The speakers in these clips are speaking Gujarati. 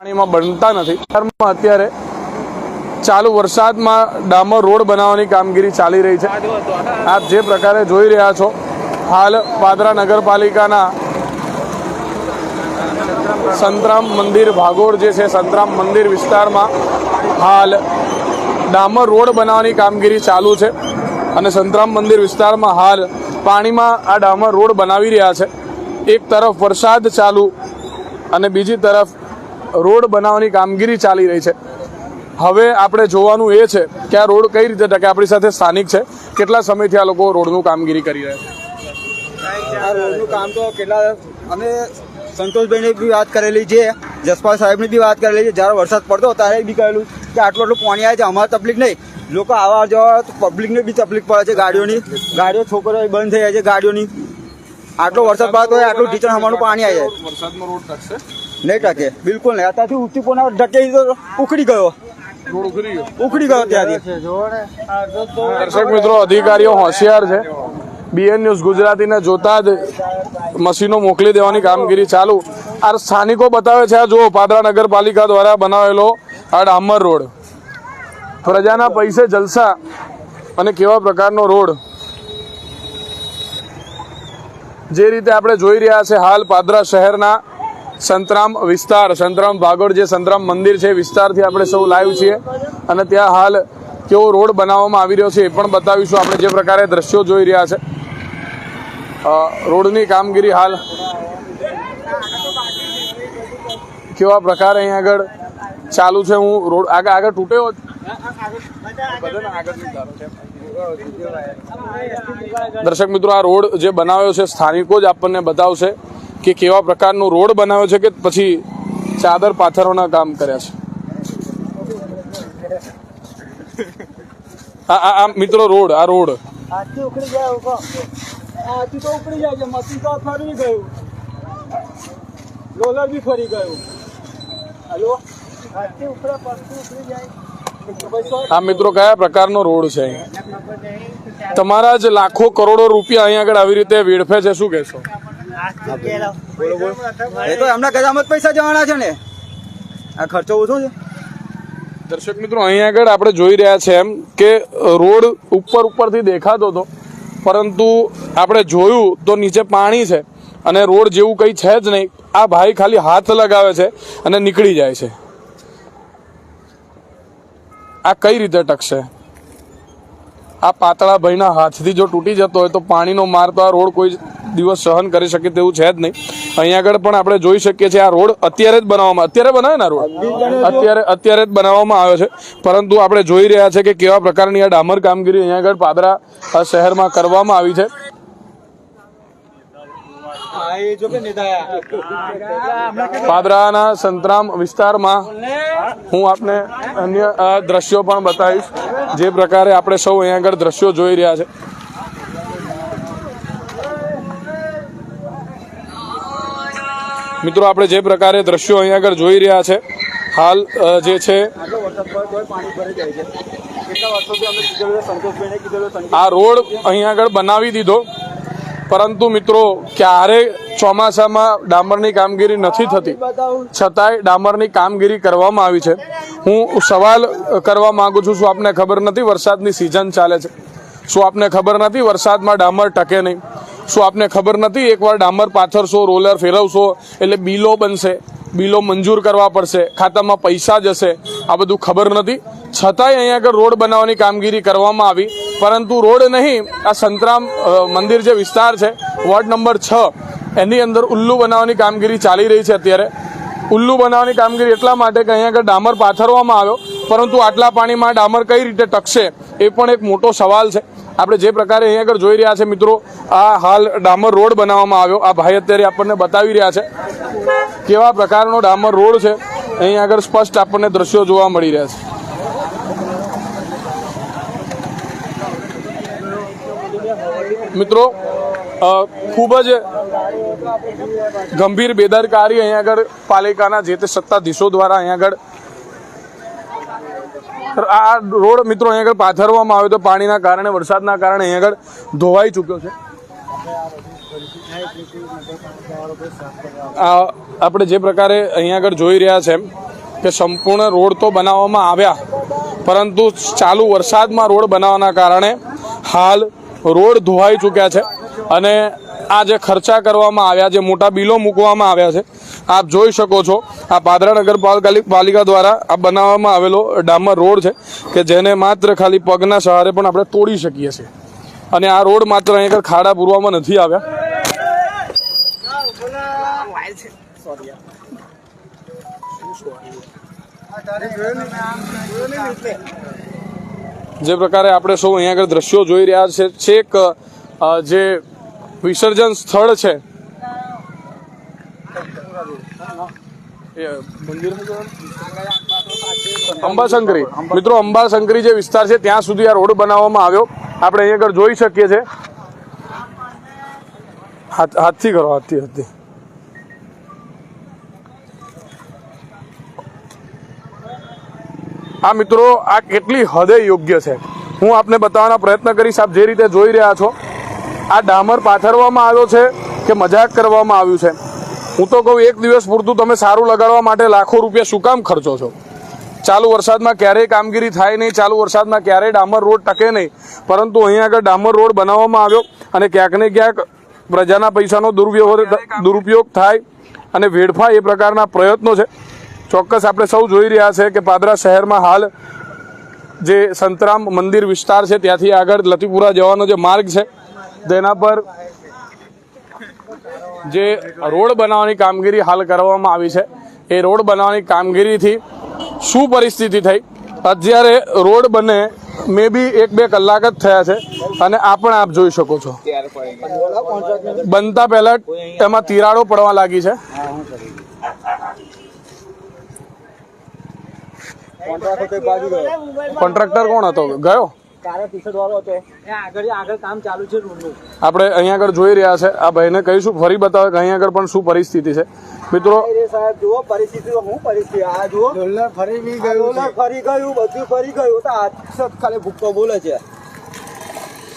પાણીમાં બનતા નથી. અત્યારે ચાલુ વરસાદમાં ડામર રોડ બનાવવાની કામગીરી ચાલી રહી છે. આપ જે પ્રકારે જોઈ રહ્યા છો, હાલ પાદરા નગરપાલિકાના સંતરામ મંદિર, ભાગોળ જે છે, સંતરામ મંદિર વિસ્તારમાં હાલ ડામર રોડ બનાવવાની કામગીરી ચાલુ છે અને સંતરામ મંદિર વિસ્તારમાં હાલ પાણીમાં આ ડામર રોડ બનાવી રહ્યા છે. એક તરફ વરસાદ ચાલુ અને બીજી તરફ રોડ બનાવવાની કામગીરી ચાલી રહી છે. હવે આપણે જોવાનું એ છે કે આ રોડ કઈ રીતે ટકે આપણી સાથે સ્થાનિક છે. કેટલા સમયથી આ લોકો રોડનું કામગીરી કરી રહ્યા છે? આ રોડનું કામ તો કેટલા અમે સંતોષભાઈની બી વાત કરેલી છે જસપાલ સાહેબની બી વાત કરેલી છે. જ્યારે વરસાદ પડતો ત્યારે બી કહેલું કે આટલું આટલું પાણી આવે છે અમારે તકલીફ નહીં. લોકો આવવા જવા પબ્લિકને બી તકલીફ પડે છે ગાડીઓની. ગાડીઓ છોકરો બંધ થઈ જાય છે ગાડીઓની. આટલો વરસાદ પડતો હોય આટલું ટીચર અમારું પાણી આવી જાય. વરસાદમાં રોડ ટકશે? નહીં ટકે બિલકુલ નહીં. અત્યારથી ઉઠી પોના ઢકે તો ઉખડી ગયો. ગયો. ઉખડી ગયો ત્યાંથી દર્શક મિત્રો અધિકારીઓ હોશિયાર છે. બીએન ન્યૂઝ ગુજરાતીને જોતા જ મશીનો મોકલી દેવાની કામગીરી ચાલુ. આ સ્થાનિકો બતાવે છે આ જુઓ પાદરા નગરપાલિકા દ્વારા બનાવેલો આ ડામર રોડ. પ્રજાના પૈસે જલસા અને કેવા પ્રકારનો રોડ. જે રીતે આપણે જોઈ રહ્યા છે હાલ પાદરા શહેરના સંતરામ વિસ્તાર, સંતરામ ભાગોળ જે સંતરામ મંદિર છે વિસ્તારથી આપણે સૌ લાઈવ છીએ. અને ત્યાં હાલ કેવો રોડ બનાવવામાં આવી રહ્યો છે એ પણ બતાવીશું. આપણે જે પ્રકારે દ્રશ્યો જોઈ રહ્યા છે. રોડની કામગીરી હાલ કેવા પ્રકારે અહીંયા આગળ ચાલુ છે? હું રોડ આગળ આગળ તૂટ્યો દર્શક મિત્રો, આ રોડ જે બનાવ્યો છે, સ્થાનિકો જ આપણને બતાવશે. કે કેવા પ્રકારનો રોડ બનાવ્યો છે કે પછી ચાદર પાથરોના કામ કર્યા છે? આ મિત્રો રોડ આ રોડ. હાથથી ઉખડી જાય હાથથી તો ઉખડી જાય છે મશીન તો ફરી ગયું. રોલર બી ફરી ગયું. હલો? હાથથી ઉખડે પગથી ઉખડી જાય. આ મિત્રો કયા પ્રકારનો રોડ છે તમારા જ લાખો કરોડો રૂપિયા અહીંયા આગળ આવી રીતે વેડફે છે શું કહેશો? એમના ગજામાં પૈસા જવાના છે ને. આ ખર્ચો ઓછો છે. દર્શક મિત્રો અહીંયા આગળ આપણે જોઈ રહ્યા છે એમ કે રોડ ઉપર ઉપરથી દેખાતો હતો, પરંતુ આપણે જોયું તો નીચે પાણી છે અને રોડ જેવું કંઈ છે જ નહીં. આ ભાઈ ખાલી હાથ લગાવે છે અને નીકળી જાય છે. આ કઈ રીતે ટકશે? આ પાતળા ભાઈના હાથથી જો તૂટી જતો હોય તો પાણીનો માર તો આ રોડ કોઈ દિવસ સહન કરી શકે તેવું છે જ નહીં. અહીંયા આગળ પણ આપણે જોઈ શકીએ છીએ આ રોડ અત્યારે જ બનાવવામાં અત્યારે બનાવે ને રોડ? અત્યારે અત્યારે જ બનાવવામાં આવ્યો છે. પરંતુ આપણે જોઈ રહ્યા છે કે કેવા પ્રકારની આ ડામર કામગીરી અહીંયા આગળ પાદરા શહેરમાં કરવામાં આવી છે. પાદરાના સંતરામ વિસ્તારમાં હું આપને અન્ય દ્રશ્યો પણ બતાવીશ. જે પ્રકારે આપણે સૌ અહીંયા આગળ દ્રશ્યો જોઈ રહ્યા છે. મિત્રો, આપણે જે પ્રકારે દ્રશ્યો અહીંયા આગળ જોઈ રહ્યા છે, હાલ જે છે, આ રોડ અહીંયા આગળ બનાવી દીધો. પરંતુ મિત્રો, ક્યારે ચોમાસામાં ડામરની કામગીરી નથી થતી? છતાંય ડામરની કામગીરી કરવામાં આવી છે. હું સવાલ કરવા માગું છું, શું આપને ખબર નથી વરસાદની સિઝન ચાલે છે? શું આપને ખબર નથી વરસાદમાં ડામર ટકે નહીં? શું આપને ખબર નથી? એકવાર ડામર પાથરશો, રોલર ફેરવશો, એટલે બિલો બનશે. બિલો મંજૂર કરવા પડશે. ખાતામાં પૈસા જશે. આ બધું ખબર નથી. છતાંય અહીંયા આગળ રોડ બનાવવાની કામગીરી કરવામાં આવી. પરંતુ રોડ નહીં, આ સંતરામ મંદિર જે વિસ્તાર છે, વોર્ડ નંબર છ, એની અંદર ઉલ્લુ બનાવવાની કામગીરી ચાલી રહી છે અત્યારે. ઉલ્લુ બનાવવાની કામગીરી એટલા માટે કે અહીંયા આગળ ડામર પાથરવામાં આવ્યો. પરંતુ આટલા પાણીમાં ડામર કઈ રીતે ટકશે, એ પણ એક મોટો સવાલ છે. આપણે જે પ્રકારે અહીંયા આગળ જોઈ રહ્યા છે મિત્રો, આ હાલ ડામર રોડ બનાવવામાં આવ્યો. આ ભાઈ અત્યારે આપણને બતાવી રહ્યા છે કેવા પ્રકારનો ડામર રોડ છે. અહીંયા આગળ સ્પષ્ટ આપણને દ્રશ્યો જોવા મળી રહ્યા છે. મિત્રો ખૂબ જ ગંભીર બેદરકારી અહીંયા આગળ પાલિકાના જે તે સત્તાધીશો દ્વારા અહીંયા આગળ આ રોડ મિત્રો અહીંયા આગળ પાથરવામાં આવ્યો તો પાણીના કારણે, વરસાદના કારણે અહીંયા આગળ ધોવાઈ ચૂક્યો છે. આપણે જે પ્રકારે અહીંયા આગળ જોઈ રહ્યા છે કે સંપૂર્ણ રોડ તો બનાવવામાં આવ્યા, પરંતુ ચાલુ વરસાદમાં રોડ બનાવવાના કારણે હાલ રોડ ધોવાઈ ચૂક્યા છે અને આ જે ખર્ચા કરવામાં આવ્યા, જે મોટા બિલો મૂકવામાં આવ્યા છે, આપ જોઈ શકો છો, આ પાદરા નગરપાલિકા પાલિકા દ્વારા આ બનાવવામાં આવેલો ડામર રોડ છે, કે જેને માત્ર ખાલી પગના સહારે પણ આપણે તોડી શકીએ છીએ. અને આ રોડ માત્ર અહીંયા ખાડા પૂરવામાં નથી આવ્યા. જે પ્રકારે આપણે સૌ અહીંયા આગળ દ્રશ્યો જોઈ રહ્યા છે, છેક જે વિસર્જન સ્થળ છે? અંબાશંકરી. મિત્રો, અંબાશંકરી જે વિસ્તાર છે, ત્યાં સુધી આ રોડ બનાવવામાં આવ્યો. આપણે અહીંયા આગળ જોઈ શકીએ છીએ. હાથ હાથથી કરો, હાથથી હાથથી. આ મિત્રો, આ કેટલી હદે યોગ્ય છે. હું આપને બતાવવાનો પ્રયત્ન કરીશ. આપ જે રીતે જોઈ રહ્યા છો આ ડામર પાથરવામાં આવ્યો છે કે મજાક કરવામાં આવ્યું છે? હું તો કહું એક દિવસ પૂરતું તમે સારું લગાડવા માટે લાખો રૂપિયા શું કામ ખર્ચો છો? ચાલુ વરસાદમાં ક્યારેય કામગીરી થાય નહીં ચાલુ વરસાદમાં ક્યારેય ડામર રોડ ટકે નહીં. પરંતુ અહીંયા આગળ ડામર રોડ બનાવવામાં આવ્યો અને ક્યાંક ને ક્યાંક પ્રજાના પૈસાનો દુર્વ્યવહાર દુરુપયોગ થાય અને વેડફા એ પ્રકારના પ્રયત્નો છે. ચોક્કસ આપણે સૌ જોઈ રહ્યા છે કે પાદરા શહેરમાં હાલ જે સંતરામ મંદિર વિસ્તાર છે ત્યાંથી આગળ લતીપુરા જવાનો જે માર્ગ છે તેના પર જે રોડ બનાવવાની કામગીરી હાલ કરવામાં આવી છે એ રોડ બનાવવાની કામગીરીથી શું પરિસ્થિતિ થઈ? અત્યારે રોડ બને મે બી એક બે કલાક જ થયા છે અને આ પણ આપ જોઈ શકો છો. બનતા પહેલા એમાં તિરાડો પડવા લાગી છે. કોન્ટ્રાક્ટર કોણ હતો? ગયો? કાળા ટી શર્ટ વાળો હતો આગળ આગળ કામ ચાલુ છે આપણે અહીંયા આગળ જોઈ રહ્યા છે. આ ભાઈને કહીશું ફરી બતાવે કે અહીંયા આગળ પણ શું પરિસ્થિતિ છે. મિત્રો એ સાહેબ જુઓ પરિસ્થિતિ તો હું પરિસ્થિતિ આ જુઓ. ડોલર ફરી બી આ ડોલર ફરી ગયું બધું ફરી ગયું. તો આ જ ખાલી ભૂક્કો બોલે છે.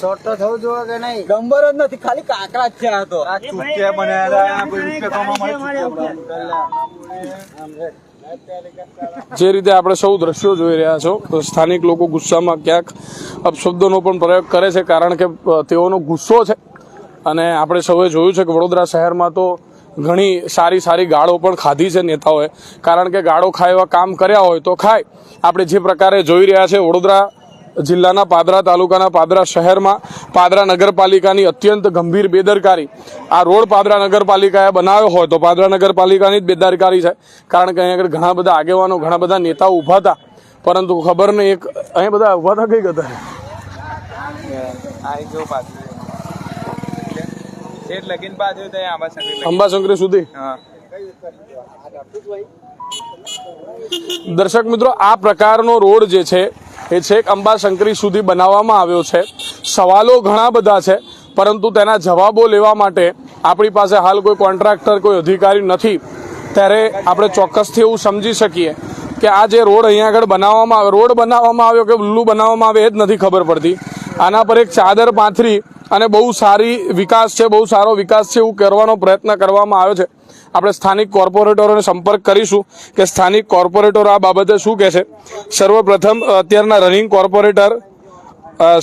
શોર્ટ તો થવું જોઈએ કે નહીં? ડંબર જ નથી ખાલી કાકડા જ છે આ તો. આ ચૂટિયા બનાવેલા જે રીતે આપણે સૌ દ્રશ્યો જોઈ રહ્યા છો, તો સ્થાનિક લોકો ગુસ્સામાં ક્યાંક અપશબ્દોનો પણ પ્રયોગ કરે છે, કારણ કે તેઓનો ગુસ્સો છે. અને આપણે સૌએ જોયું છે કે વડોદરા શહેરમાં તો ઘણી સારી સારી ગાળો પણ ખાધી છે નેતાઓએ. કારણ કે ગાળો ખાય એવા કામ કર્યા હોય તો ખાય. આપણે જે પ્રકારે જોઈ રહ્યા છે, વડોદરા જિલ્લાના પાદરા તાલુકાના પાદરા શહેરમાં પાદરા નગરપાલિકાની અત્યંત ગંભીર બેદરકારી. આ રોડ પાદરા નગરપાલિકાએ બનાવ્યો હોય તો પાદરા નગરપાલિકાની જ બેદરકારી છે. કારણ કે અહીંયા આગળ ઘણા બધા આગેવાનો ઘણા બધા નેતાઓ ઊભા હતા. પરંતુ ખબર નહીં એક અહીંયા બધા ઊભા હતા કઈ હતા અંબાશંકરી સુધી? દર્શક મિત્રો આ પ્રકારનો રોડ જે છે એ છેક અંબાશંકરી સુધી બનાવવામાં આવ્યો છે. સવાલો ઘણા બધા છે, પરંતુ તેના જવાબો લેવા માટે આપણી પાસે હાલ કોઈ કોન્ટ્રાક્ટર, કોઈ અધિકારી નથી. ત્યારે આપણે ચોક્કસથી એવું સમજી શકીએ કે આ જે રોડ અહીંયા આગળ બનાવવામાં આવે, રોડ બનાવવામાં આવ્યો કે ઉલ્લુ બનાવવામાં આવે એ જ નથી ખબર પડતી. આના પર એક ચાદર પાથરી અને બહુ સારી વિકાસ છે, બહુ સારો વિકાસ છે એવું કરવાનો પ્રયત્ન કરવામાં આવ્યો છે. આપણે સ્થાનિક કોર્પોરેટરોને સંપર્ક કરીશું કે સ્થાનિક કોર્પોરેટરો આ બાબતે શું કહે છે સર્વપ્રથમ અત્યારના રનિંગ કોર્પોરેટર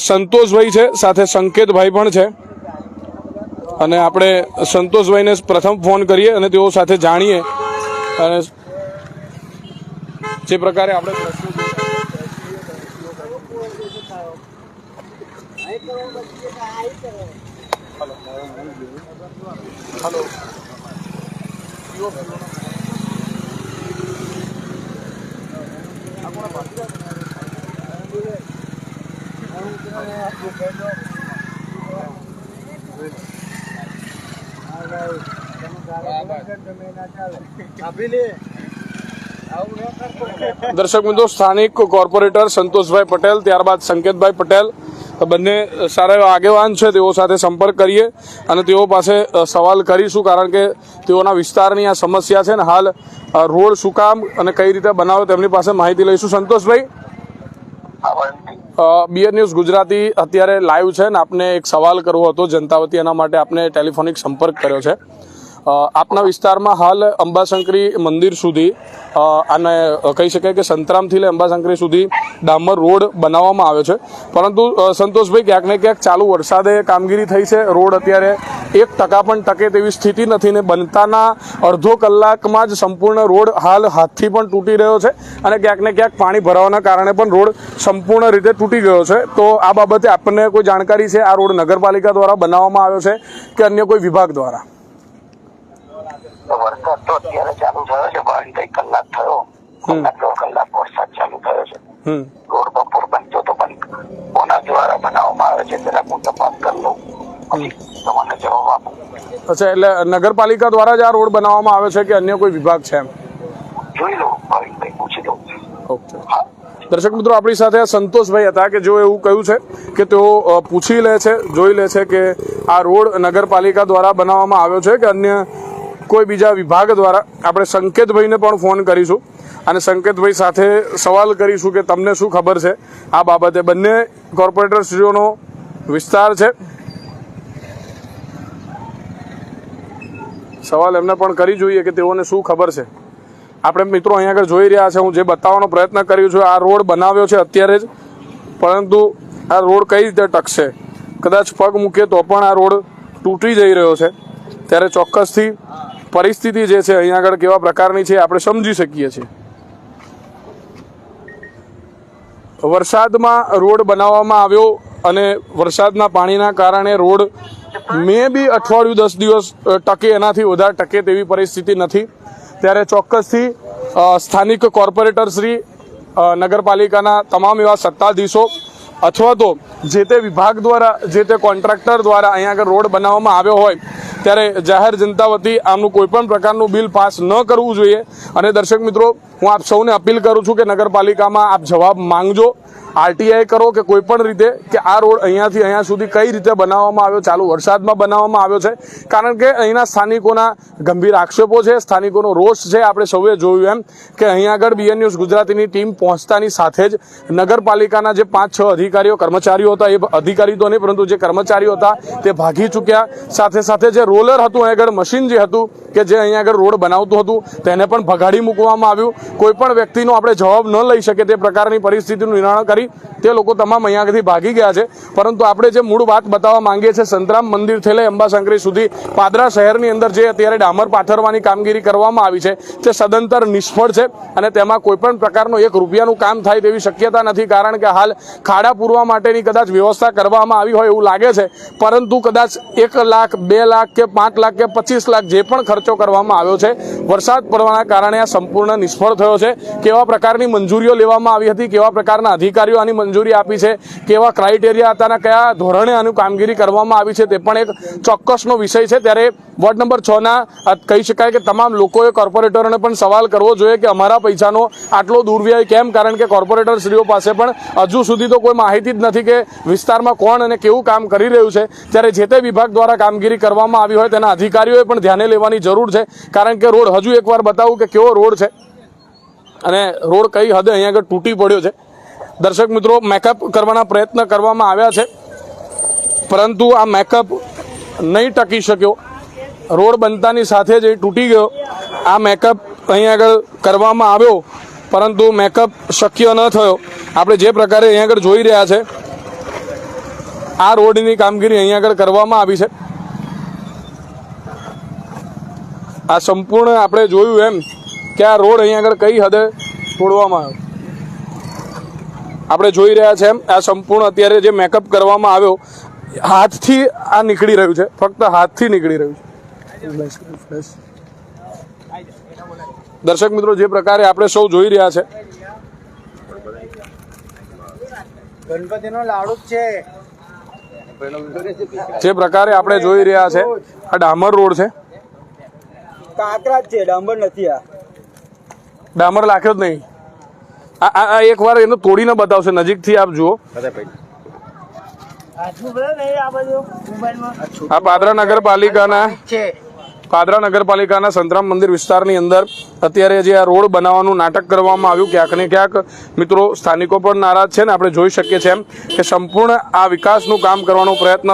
સંતોષભાઈ છે સાથે સંકેતભાઈ પણ છે. અને આપણે સંતોષભાઈને પ્રથમ ફોન કરીએ અને તેઓ સાથે જાણીએ. અને જે પ્રકારે આપણે પ્રશ્નો દર્શક મિત્રો સ્થાનિક કોર્પોરેટર સંતોષભાઈ પટેલ ત્યારબાદ સંકેતભાઈ પટેલ બંને સારા એવા આગેવાન છે તેઓ સાથે સંપર્ક કરીએ અને તેઓ પાસે સવાલ કરીશું કારણ કે તેઓના વિસ્તારની આ સમસ્યા છે ને હાલ રોડ શું કામ અને કઈ રીતે બનાવે તેમની પાસે માહિતી લઈશું. સંતોષભાઈ? બીએર ન્યૂઝ ગુજરાતી અત્યારે લાઈવ છે ને આપને એક સવાલ કરવો હતો જનતા વતી એના માટે આપને ટેલિફોનિક સંપર્ક કર્યો છે. આપના વિસ્તારમાં હાલ અંબાશંકરી મંદિર સુધી અને કહી શકાય કે સંતરામથી લઈ અંબાશંકરી સુધી ડામર રોડ બનાવવામાં આવ્યો છે. પરંતુ સંતોષભાઈ, ક્યાંક ને ક્યાંક ચાલુ વરસાદે કામગીરી થઈ છે. રોડ અત્યારે એક ટકા પણ ટકે તેવી સ્થિતિ નથી ને બનતાના અડધો કલાકમાં જ સંપૂર્ણ રોડ હાલ હાથથી પણ તૂટી રહ્યો છે અને ક્યાંક ને ક્યાંક પાણી ભરાવાના કારણે પણ રોડ સંપૂર્ણ રીતે તૂટી ગયો છે. તો આ બાબતે આપણને કોઈ જાણકારી છે? આ રોડ નગરપાલિકા દ્વારા બનાવવામાં આવ્યો છે કે અન્ય કોઈ વિભાગ દ્વારા? વરસાદ તો અત્યારે ચાલુ થયો છે પણ કઈ કલાક થયો. દોઢ કલાક વરસાદ ચાલુ થયો છે. રોડ બપોર બનતો તો પણ કોના દ્વારા બનાવવામાં આવે છે જરા હું તપાસ કરી લઉં. તમને જવાબ આપું. અચ્છા એટલે નગરપાલિકા દ્વારા જ આ રોડ બનાવવામાં આવે છે કે અન્ય કોઈ વિભાગ છે જોઈ લો પૂછી લઉં. ઓકે. દર્શક મિત્રો આપણી સાથે સંતોષભાઈ હતા કે જો એવું કહ્યું છે કે તેઓ પૂછી લે છે જોઈ લે છે કે આ રોડ નગરપાલિકા દ્વારા બનાવવામાં આવ્યો છે કે અન્ય કોઈ બીજા વિભાગ દ્વારા આપણે સંકેતભાઈને પણ ફોન કરીશું અને સંકેતભાઈ સાથે સવાલ કરીશું કે તમને શું ખબર છે આ બાબતે. બંને કોર્પોરેટરશ્રીઓનો વિસ્તાર છે. સવાલ એમને પણ કરી જોઈએ કે તેઓને શું ખબર છે. આપણે મિત્રો અહીંયા આગળ જોઈ રહ્યા છે, હું જે બતાવવાનો પ્રયત્ન કર્યો છું, આ રોડ બનાવ્યો છે અત્યારે જ, પરંતુ આ રોડ કઈ રીતે ટકશે? કદાચ પગ મૂકીએ તો પણ આ રોડ તૂટી જઈ રહ્યો છે. ત્યારે ચોક્કસથી પરિસ્થિતિ જે છે, અહીંયા આગળ કેવા પ્રકારની છે, આપણે સમજી શકીએ છીએ. વરસાદમાં રોડ બનાવવામાં આવ્યો અને વરસાદના પાણીના કારણે રોડ મે બી અઠવાડિયું દસ દિવસ ટકે એનાથી વધારે ટકે તેવી પરિસ્થિતિ નથી. ત્યારે ચોક્કસથી સ્થાનિક કોર્પોરેટર શ્રી નગરપાલિકાના તમામ એવા સત્તાધીશો અથવા તો જે તે વિભાગ દ્વારા, જે તે કોન્ટ્રાક્ટર દ્વારા અહીંયા આગળ રોડ બનાવવામાં આવ્યો હોય ત્યારે જાહેર જનતા વતી આમનું કોઈપણ પ્રકારનું બિલ પાસ ન કરવું જોઈએ. અને દર્શક મિત્રો, હું આપ સૌને અપીલ કરું છું કે નગરપાલિકામાં આપ જવાબ માંગજો. આરટીઆઈ કરો કે કોઈ પણ રીતે કે આ રોડ અહીંયાથી અહીંયા સુધી કઈ રીતે બનાવવામાં આવ્યો, ચાલુ વરસાદમાં બનાવવામાં આવ્યો છે? કારણ કે અહીંના સ્થાનિકોના ગંભીર આક્ષેપો છે, સ્થાનિકોનો રોષ છે. આપણે સૌએ જોયું એમ કે અહીંયા આગળ બીએન ન્યૂઝ ગુજરાતીની ટીમ પહોંચતાની સાથે જ નગરપાલિકાના જે પાંચ છ અધિકારીઓ, કર્મચારીઓ હતા, એ અધિકારી તો નહીં, પરંતુ જે કર્મચારીઓ હતા, તે ભાગી ચૂક્યા. સાથે સાથે જે રોલર હતું અહીંયા આગળ મશીન જે હતું, કે જે અહીંયા આગળ રોડ બનાવતું હતું, તેને પણ ભગાડી મૂકવામાં આવ્યું. કોઈ પણ વ્યક્તિનો આપણે જવાબ ન લઈ શકે તે પ્રકારની પરિસ્થિતિનું નિર્માણ કરી તે લોકો તમામ અહીંયાથી ભાગી ગયા છે. પરંતુ આપણે જે મૂળ વાત બતાવવા માંગીએ છીએ, સંતરામ મંદિરથી લઈ અંબાશંકરી સુધી પાદરા શહેરની અંદર જે અત્યારે ડામર પાથરવાની કામગીરી કરવામાં આવી છે, તે સદંતર નિષ્ફળ છે અને તેમાં કોઈપણ પ્રકારનું પ્રકારનો એક રૂપિયાનું કામ થાય તેવી શક્યતા નથી. કારણ કે હાલ ખાડા પૂરવા માટેની કદાચ વ્યવસ્થા કરવામાં આવી હોય એવું લાગે છે. પરંતુ કદાચ એક લાખ, બે લાખ કે પાંચ લાખ કે પચીસ લાખ જે પણ ખર્ચો કરવામાં આવ્યો છે, વરસાદ પડવાના કારણે આ સંપૂર્ણ નિષ્ફળ થયો છે. કેવા પ્રકારની મંજૂરીઓ લેવામાં આવી હતી, કેવા પ્રકારના અધિકારીઓ આની મંજૂરી આપી છે કેવા ક્રાઇટેરિયા હતા અને કયા ધોરણે આનું કામગીરી કરવામાં આવી છે તે પણ એક ચોક્કસનો વિષય છે. ત્યારે વોર્ડ નંબર છ ના કહી શકાય કે તમામ લોકોએ કોર્પોરેટરોને પણ સવાલ કરવો જોઈએ કે અમારા પૈસાનો આટલો દુર્વ્યય કેમ? કારણ કે કોર્પોરેટર શ્રીઓ પાસે પણ હજુ સુધી તો કોઈ માહિતી જ નથી કે વિસ્તારમાં કોણ અને કેવું કામ કરી રહ્યું છે. ત્યારે જે તે વિભાગ દ્વારા કામગીરી કરવામાં આવી હોય તેના અધિકારીઓએ પણ ધ્યાને લેવાની જરૂર છે. કારણ કે રોડ હજુ એકવાર બતાવું કે કેવો રોડ છે. અને રોડ કઈ હદે અહીંયા આગળ તૂટી પડ્યો છે. દર્શક મિત્રો મેકઅપ કરવાના પ્રયત્ન કરવામાં આવ્યા છે. પરંતુ આ મેકઅપ નહીં ટકી શક્યો. રોડ બનતાની સાથે જ એ તૂટી ગયો. આ મેકઅપ અહીં આગળ કરવામાં આવ્યો, પરંતુ મેકઅપ શક્ય ન થયો. આપણે જે પ્રકારે અહીં આગળ જોઈ રહ્યા છે, આ રોડની કામગીરી અહીં આગળ કરવામાં આવી છે. આ સંપૂર્ણ આપણે જોયું એમ કે આ રોડ અહીં આગળ કઈ હદે તોડવામાં આવ્યો. આપણે જોઈ રહ્યા છે આ સંપૂર્ણ અત્યારે જે મેકઅપ કરવામાં આવ્યો હાથથી આ નીકળી રહ્યું છે. ફક્ત હાથથી નીકળી રહ્યું છે. દર્શક મિત્રો જે પ્રકારે આપણે સૌ જોઈ રહ્યા છે. ગણપતિનો લાડુ છે. જે પ્રકારે આપણે જોઈ રહ્યા છે આ ડામર રોડ છે. કાંકરા જ છે ડામર નથી આ. ડામર લાખ્યો જ નહીં. આ આ એકવાર એનો તોડીને બતાવશે. નજીકથી આપ જુઓ. આ બધું મોબાઈલમાં. આ પાદરા નગરપાલિકાના છે. પાદરા નગરપાલિકાના સંતરામ મંદિર વિસ્તારની અંદર અત્યારે જે આ રોડ બનાવવાનું નાટક કરવામાં આવ્યું ક્યાંક ને ક્યાંક મિત્રો સ્થાનિકો પણ નારાજ છે ને આપણે જોઈ શકીએ છીએ એમ કે સંપૂર્ણ આ વિકાસનું કામ કરવાનો પ્રયત્ન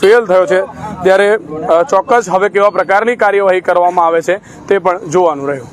ફેલ થયો છે. ત્યારે ચોક્કસ હવે કેવા પ્રકારની કાર્યવાહી કરવામાં આવે છે તે પણ જોવાનું રહ્યું.